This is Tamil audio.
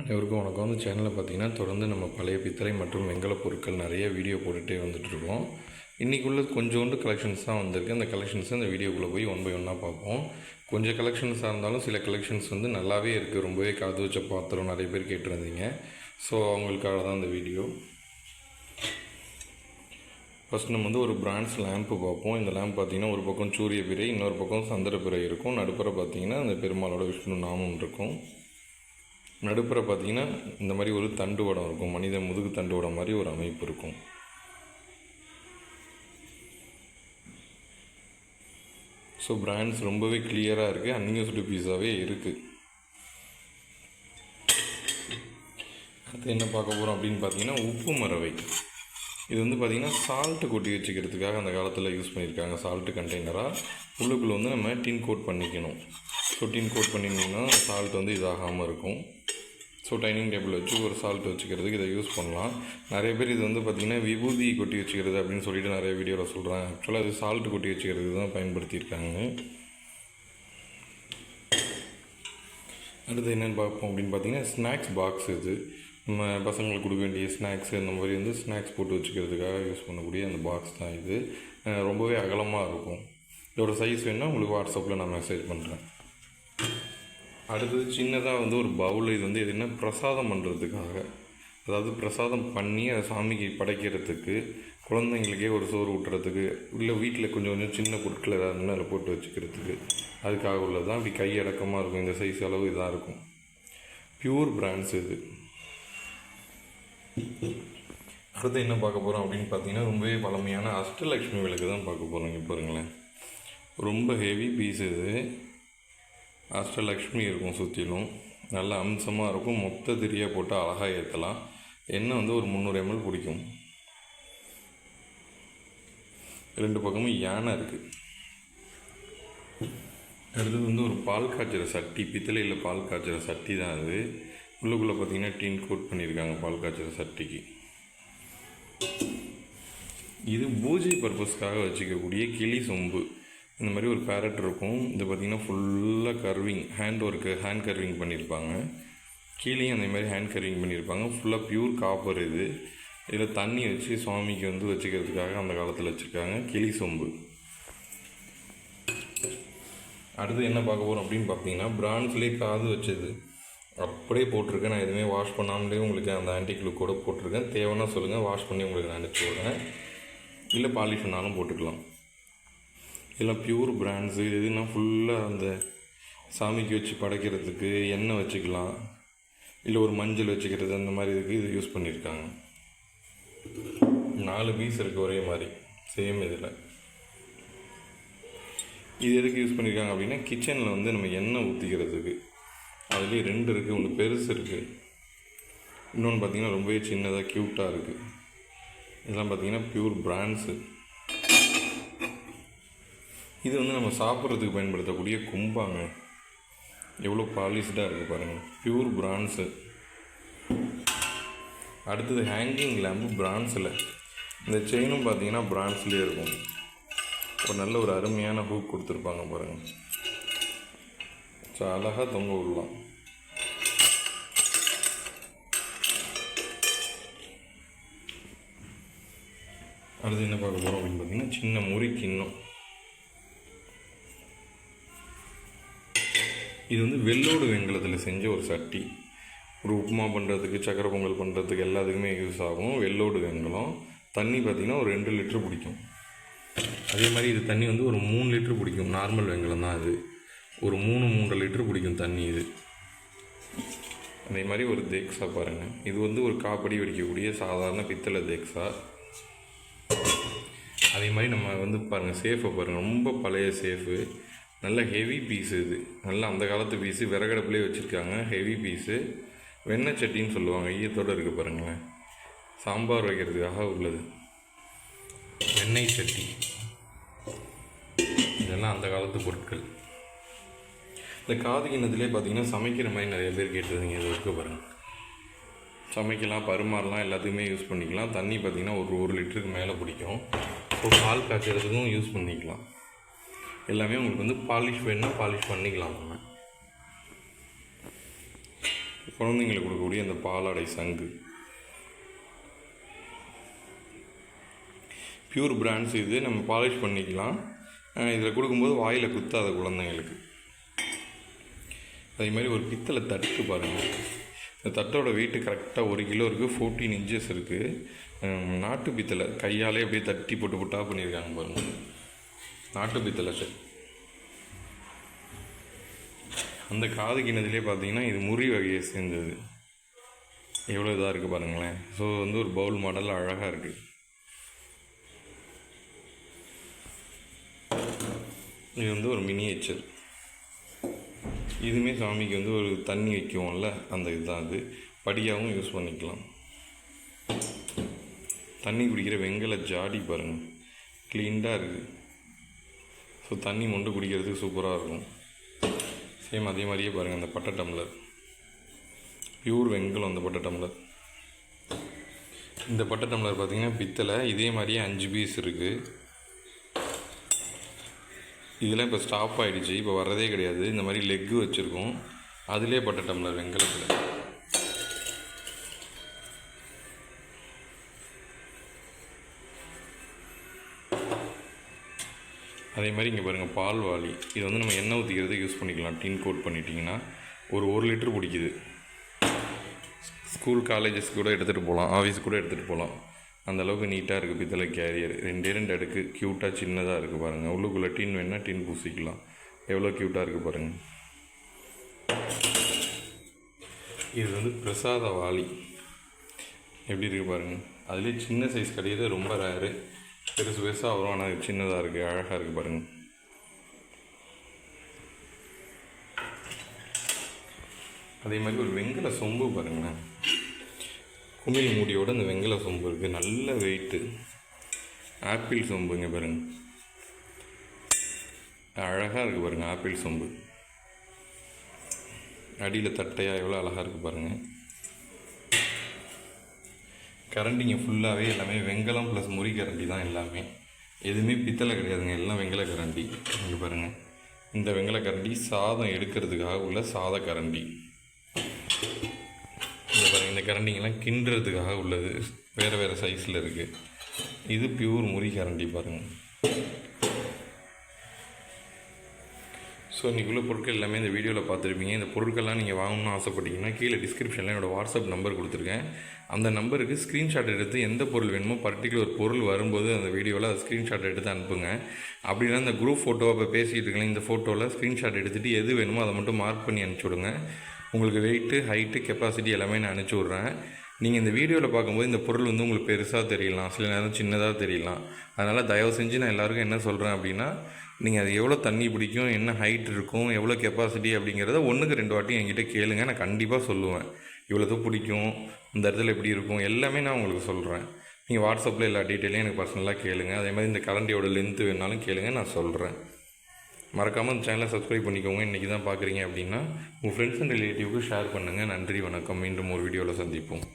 அனைவருக்கும் வணக்கம். வந்து சேனலில் பார்த்தீங்கன்னா தொடர்ந்து நம்ம பழைய பித்தளை மற்றும் வெங்கல பொருட்கள் நிறைய வீடியோ போட்டுகிட்டே வந்துட்டுருக்கோம். இன்றைக்கி கொஞ்சோண்டு கலெக்ஷன்ஸ் தான் வந்திருக்கு. அந்த கலெக்ஷன்ஸ் அந்த வீடியோக்குள்ளே போய் ஒன் பை ஒன்னாக பார்ப்போம். கொஞ்சம் கலெக்ஷன்ஸாக இருந்தாலும் சில கலெக்ஷன்ஸ் வந்து நல்லாவே இருக்குது ரொம்பவே காது வச்ச பாத்திரம் நிறைய பேர் கேட்டிருந்தீங்க. ஸோ அவங்களுக்காக தான் இந்த வீடியோ ஃபஸ்ட் நம்ம வந்து ஒரு பிராண்ட்ஸ் லேம்ப்பு பார்ப்போம். இந்த லேம்ப் பார்த்தீங்கன்னா ஒரு பக்கம் சூரிய பிறை இன்னொரு பக்கம் சந்திர பிறை இருக்கும். நடுப்புற பார்த்திங்கன்னா அந்த பெருமாளோட விஷ்ணு நாமம் இருக்கும். நடுப்புற பார்த்திங்கன்னா இந்த மாதிரி ஒரு தண்டு வடம் இருக்கும். மனித முதுகு தண்டு வடம் மாதிரி ஒரு அமைப்பு இருக்கும். ஸோ பிராண்ட்ஸ் ரொம்பவே கிளியராக இருக்குது அன்யூஸ்டு பீஸாகவே இருக்குது அடுத்து என்ன பார்க்க போகிறோம் அப்படின்னு பார்த்தீங்கன்னா உப்பு மரவை. இது வந்து பார்த்திங்கன்னா சால்ட்டு கொட்டி வச்சுக்கிறதுக்காக அந்த காலத்தில் யூஸ் பண்ணியிருக்காங்க. சால்ட்டு கண்டெய்னராக உள்ளுக்குள்ளே வந்து நம்ம டின் கோட் பண்ணிக்கணும். ஸோ கோட் பண்ணிங்கன்னா சால்ட் வந்து இதாகாமல் இருக்கும். ஸோ டைனிங் டேபிள் வச்சு ஒரு சால்ட் வச்சுக்கிறதுக்கு இதை யூஸ் பண்ணலாம். நிறைய பேர் இது வந்து பார்த்திங்கன்னா விபூதி கொட்டி வச்சுக்கிறது அப்படின்னு சொல்லிட்டு நிறைய வீடியோவில் சொல்கிறாங்க ஆக்சுவலாக அது சால்ட் கொட்டி வச்சுக்கிறதுக்கு தான் பயன்படுத்தியிருக்காங்க. அடுத்து என்னென்னு பார்ப்போம் அப்படின்னு பார்த்தீங்கன்னா ஸ்நாக்ஸ் பாக்ஸ் இது. நம்ம பசங்களுக்கு கொடுக்க வேண்டிய ஸ்நாக்ஸ் இந்த மாதிரி வந்து ஸ்நாக்ஸ் போட்டு வச்சுக்கிறதுக்காக யூஸ் பண்ணக்கூடிய அந்த பாக்ஸ் தான் இது. ரொம்பவே அகலமாக இருக்கும். இதோட சைஸ் வேணுன்னா உங்களுக்கு வாட்ஸ்அப்பில் நான் மெசேஜ் பண்ணுறேன் அடுத்தது சின்னதாக வந்து ஒரு பவுல். இது வந்து எதுனா பிரசாதம் பண்ணுறதுக்காக அதாவது பிரசாதம் பண்ணி அதை சாமிக்கு படைக்கிறதுக்கு குழந்தைங்களுக்கே ஒரு சோறு ஊட்டுறதுக்கு இல்லை வீட்டில் கொஞ்சம் கொஞ்சம் சின்ன பொருட்கள் ஏதாவது இருந்தால் அதில் போட்டு வச்சுக்கிறதுக்கு. அதுக்காக உள்ளது தான் அப்படி கை அடக்கமாக இருக்கும். இந்த சைஸ் அளவு இதாக இருக்கும். பியூர் பிராண்ட்ஸ் இது. அடுத்து என்ன பார்க்க போகிறோம் அப்படின்னு பார்த்தீங்கன்னா ரொம்பவே பழமையான அஷ்டலக்ஷ்மி விளக்கு தான் பார்க்க போகிறோம் இங்கே பாருங்களேன். ரொம்ப ஹெவி பீஸ் இது. அஷ்டலக்ஷ்மி இருக்கும் சுற்றிலும் நல்ல அம்சமாக இருக்கும். மொத்த திரியாக போட்டு அழகாக ஏற்றலாம் எண்ணெய் வந்து ஒரு முந்நூறு எம்எல் பிடிக்கும் ரெண்டு பக்கமும் யானை இருக்குது அடுத்தது வந்து ஒரு பால் காய்ச்சுற சட்டி. பித்தளையில் பால் காய்ச்சுற சட்டி தான் அது. உள்ளுக்குள்ளே பார்த்தீங்கன்னா டீன் கோட் பண்ணியிருக்காங்க பால் காய்ச்சுற சட்டிக்கு. இது பூஜை பர்பஸ்க்காக வச்சுக்கக்கூடிய கிளி சொம்பு. இந்த மாதிரி ஒரு பேரட் இருக்கும். இது பார்த்திங்கன்னா ஃபுல்லாக carving hand work hand carving பண்ணியிருப்பாங்க. கீழேயும் அந்த மாதிரி ஹேண்ட் கர்விங் பண்ணியிருப்பாங்க. ஃபுல்லாக பியூர் காப்பர் இது. இதில் தண்ணி வச்சு சுவாமிக்கு வந்து வச்சுக்கிறதுக்காக அந்த காலத்தில் வச்சுருக்காங்க. கிளி சொம்பு. அடுத்து என்ன பார்க்க போகிறோம் அப்படின்னு பார்த்தீங்கன்னா பிரான்ஸ்லேயே காது வச்சது. அப்படியே போட்டிருக்கேன். நான் எதுவுமே வாஷ் பண்ணாமலே உங்களுக்கு அந்த ஆன்டிக் லுக்கோட போட்டிருக்கேன். தேவைன்னா சொல்லுங்கள் வாஷ் பண்ணி உங்களுக்கு நான் அனுப்பிச்சி விடுறேன். இல்லை பாலிஷ் பண்ணாலும் போட்டுக்கலாம். இதெல்லாம் பியூர் பிராண்ட்ஸு இதுனா ஃபுல்லாக அந்த சாமிக்கு வச்சு படைக்கிறதுக்கு எண்ணெய் வச்சுக்கலாம். இல்லை ஒரு மஞ்சள் வச்சுக்கிறது அந்த மாதிரி இதுக்கு இது யூஸ் பண்ணியிருக்காங்க நாலு பீஸ் இருக்குது ஒரே மாதிரி சேம் இதில். இது எதுக்கு யூஸ் பண்ணியிருக்காங்க அப்படின்னா கிச்சனில் வந்து நம்ம எண்ணெய் ஊற்றிக்கிறதுக்கு அதுலேயே ரெண்டு இருக்குது ஒன்று பெருசு இருக்குது இன்னொன்று பார்த்திங்கன்னா ரொம்பவே சின்னதாக க்யூட்டாக இருக்குது இதெல்லாம் பார்த்திங்கன்னா ப்யூர் பிராண்ட்ஸு இது வந்து நம்ம சாப்பிட்றதுக்கு பயன்படுத்தக்கூடிய கும்பாங்க. எவ்வளோ பாலிஷ்டாக இருக்குது பாருங்கள் பியூர் பிராண்ட்ஸு அடுத்தது ஹேங்கிங் லேம்பு பிராண்ட்ஸில் இந்த செயினும் பார்த்தீங்கன்னா பிரான்ஸ்லேயே இருக்கும். ஒரு நல்ல ஒரு அருமையான ஹூக் கொடுத்துருப்பாங்க பாருங்கள் ஸோ அழகாக தொங்க விடலாம். அடுத்து என்ன பார்க்க போகிறோம் அப்படின்னு பார்த்தீங்கன்னா சின்ன முறி கிண்ணம். இது வந்து வெள்ளோடு வெங்கலத்தில் செஞ்ச ஒரு சட்டி. ஒரு உப்புமா பண்ணுறதுக்கு சக்கரை பொங்கல் பண்ணுறதுக்கு எல்லாத்துக்குமே யூஸ் ஆகும். வெள்ளோடு வெங்கலம் தண்ணி பார்த்திங்கன்னா ஒரு ரெண்டு லிட்ரு பிடிக்கும். அதே மாதிரி இது தண்ணி வந்து ஒரு மூணு லிட்ரு பிடிக்கும். நார்மல் வெங்கலம் தான் அது. ஒரு மூணு மூன்றரை லிட்ரு பிடிக்கும் தண்ணி இது. அதே மாதிரி ஒரு தேக்ஸா பாருங்கள் இது வந்து ஒரு காப்படி வெடிக்கக்கூடிய சாதாரண பித்தளை தேக்ஸா. அதே மாதிரி நம்ம வந்து பாருங்கள் சேஃபை பாருங்கள் ரொம்ப பழைய சேஃபு. நல்ல ஹெவி பீஸு இது. நல்ல அந்த காலத்து பீஸு விறகடுப்புலேயே வச்சுருக்காங்க. ஹெவி பீஸு வெண்ணெய் சட்டின்னு சொல்லுவாங்க. ஈயத்தோடு இருக்குது பாருங்களேன். சாம்பார் வைக்கிறதுக்காக உள்ளது. வெண்ணெய் சட்டி. இதெல்லாம் அந்த காலத்து பொருட்கள். இந்த காது கிண்ணத்துலேயே பார்த்தீங்கன்னா சமைக்கிற மாதிரி நிறைய பேர் கேட்டிருந்தீங்க. இது இருக்க பாருங்கள் சமைக்கலாம் பருமாறலாம் எல்லாத்துக்குமே யூஸ் பண்ணிக்கலாம். தண்ணி பார்த்திங்கன்னா ஒரு ஒரு லிட்டருக்கு மேலே பிடிக்கும். ஸோ பால் காய்ச்சறதுக்கும் யூஸ் பண்ணிக்கலாம். எல்லாமே உங்களுக்கு வந்து பாலிஷ் வேணும்னா பாலிஷ் பண்ணிக்கலாம் நம்ம குழந்தைங்களுக்கு கொடுக்கக்கூடிய அந்த பாலாடை சங்கு. பியூர் பிராண்ட்ஸ் இது நம்ம பாலிஷ் பண்ணிக்கலாம். இதில் கொடுக்கும்போது வாயில் குத்தாத குழந்தைங்களுக்கு. அதே மாதிரி ஒரு பித்தளை தட்டு பாருங்கள் இந்த தட்டோட வெயிட்டு கரெக்டாக ஒரு கிலோ இருக்குது ஃபோர்டீன் இன்ச்சஸ் இருக்குது நாட்டு பித்தளை கையாலே அப்படியே தட்டி போட்டு போட்டா பண்ணியிருக்காங்க பாருங்கள் நாட்டு பித்தளை அந்த காது கிணத்துலேயே பார்த்தீங்கன்னா இது முறி வகையை சேர்ந்தது. எவ்வளோ இதாக இருக்குது பாருங்களேன். ஸோ வந்து ஒரு பவுல் மாடல் அழகாக இருக்குது இது வந்து ஒரு மினியேச்சர் இதுவுமே சாமிக்கு வந்து ஒரு தண்ணி வைக்குவோம்ல அந்த இதுதான் அது. படியாகவும் யூஸ் பண்ணிக்கலாம். தண்ணி குடிக்கிற வெங்கல ஜாடி பாருங்கள் க்ளீன்டாக இருக்குது ஸோ தண்ணி மொண்டு குடிக்கிறதுக்கு சூப்பராக இருக்கும். சேம் அதே மாதிரியே பாருங்கள் அந்த பட்டை டம்ளர். பியூர் வெங்கலம் அந்த பட்டை டம்ளர். இந்த பட்டை டம்ளர் பார்த்தீங்கன்னா பித்தளை இதே மாதிரியே அஞ்சு பீஸ் இருக்குது இதெல்லாம் இப்போ ஸ்டாப் ஆகிடுச்சு இப்போ வர்றதே கிடையாது. இந்த மாதிரி லெக்கு வச்சுருக்கோம். அதிலே பட்டை டம்ளர் வெங்கலத்தில். அதே மாதிரி இங்கே பாருங்கள் பால் வாளி இது வந்து நம்ம எண்ணெய் ஊற்றிக்கிறதுக்கு யூஸ் பண்ணிக்கலாம். டின் கோட் பண்ணிட்டீங்கன்னா ஒரு ஒரு லிட்டர் பிடிக்குது ஸ்கூல் காலேஜஸ் கூட எடுத்துகிட்டு போகலாம் ஆஃபீஸ் கூட எடுத்துகிட்டு போகலாம் அந்த அளவுக்கு நீட்டாக இருக்குது பித்தளை கேரியர் ரெண்டே ரெண்டு அடுக்கு க்யூட்டாக சின்னதாக இருக்குது பாருங்கள் உள்ளுக்குள்ளே டின் வேணால் டின் பூசிக்கலாம். எவ்வளோ க்யூட்டாக இருக்குது பாருங்கள் இது வந்து பிரசாத வாளி எப்படி இருக்குது பாருங்கள் அதுலேயே சின்ன சைஸ் கிடையாது ரொம்ப ரேரு பெருசு பெருசாக வரும் ஆனால் சின்னதாக இருக்குது அழகாக இருக்குது பாருங்கள் அதே மாதிரி ஒரு வெங்கல சொம்பு பாருங்களேன் குமிழ் மூடியோட இந்த வெங்கல சொம்பு இருக்குது நல்ல வெயிட்டு ஆப்பிள் சொம்புங்க பாருங்க. அழகாக இருக்குது பாருங்கள் ஆப்பிள் சொம்பு. அடியில் தட்டையாக எவ்வளோ அழகாக இருக்குது பாருங்கள் கரண்டிங்க ஃபுல்லாகவே எல்லாமே வெங்கலம் ப்ளஸ் முறி கரண்டி தான் எல்லாமே. எதுவுமே பித்தளை கிடையாதுங்க எல்லாம் வெங்கல கரண்டி. இங்கே பாருங்கள் இந்த வெங்கல கரண்டி சாதம் எடுக்கிறதுக்காக உள்ள சாத கரண்டி. இந்த பாருங்கள் இந்த கரண்டிங்கெல்லாம் கிண்டுறதுக்காக உள்ளது. வேறு வேறு சைஸில் இருக்குது இது பியூர் முறி கரண்டி பாருங்கள் ஸோ இன்றைக்குள்ள பொருட்கள் எல்லாமே இந்த வீடியோவில் பார்த்துருப்பீங்க. இந்த பொருட்கள்லாம் நீங்கள் வாங்கணும்னு ஆசைப்பட்டீங்கன்னா கீழே டிஸ்கிரிப்ஷனில் என்னோடய வாட்ஸ்அப் நம்பர் கொடுத்துருக்கேன். அந்த நம்பருக்கு ஸ்க்ரீன்ஷாட் எடுத்து எந்த பொருள் வேணுமோ பர்டிகுலர் பொருள் வரும்போது அந்த வீடியோவில் அதை ஸ்க்ரீன்ஷாட் எடுத்து அனுப்புங்க. அப்படின்னா இந்த குரூப் ஃபோட்டோ இப்போ பேசிகிட்டு இருக்கேன் இந்த ஃபோட்டோவில் ஸ்க்ரீன்ஷாட் எடுத்துகிட்டு எது வேணுமோ அதை மட்டும் மார்க் பண்ணி அனுப்பிச்சி விடுங்க. உங்களுக்கு வெயிட்டு ஹைட்டு கெப்பாசிட்டி எல்லாமே நான் அனுப்பிச்சி விட்றேன். நீங்கள் இந்த வீடியோவில் பார்க்கும்போது இந்த பொருள் வந்து உங்களுக்கு பெருசாக தெரியலாம். சில நேரம் சின்னதாக தெரியலாம். அதனால் தயவு செஞ்சு நான் எல்லாருக்கும் என்ன சொல்கிறேன் அப்படின்னா நீங்கள் அது எவ்வளோ தண்ணி பிடிக்கும் என்ன ஹைட் இருக்கும் எவ்வளோ கெப்பாசிட்டி அப்படிங்கிறத ஒன்றுக்கு ரெண்டு வாட்டி என்கிட்ட கேளுங்க. நான் கண்டிப்பாக சொல்லுவேன். இவ்வளோது பிடிக்கும் இந்த இடத்துல எப்படி இருக்கும் எல்லாமே நான் உங்களுக்கு சொல்கிறேன் நீங்கள் வாட்ஸ்அப்பில் எல்லா டீட்டெயிலையும் எனக்கு பர்சனலாக கேளுங்க. அதே மாதிரி இந்த கரண்டியோட லென்த்து வேணாலும் கேளுங்க நான் சொல்கிறேன் மறக்காமல் இந்த சேனலை சப்ஸ்கிரைப் பண்ணிக்கோங்க. இன்றைக்கி தான் பார்க்குறீங்க அப்படின்னா உங்கள் ஃப்ரெண்ட்ஸ் அண்ட் ரிலேட்டிவ்க்கு ஷேர் பண்ணுங்கள் நன்றி வணக்கம். மீண்டும் ஒரு வீடியோவில் சந்திப்போம்.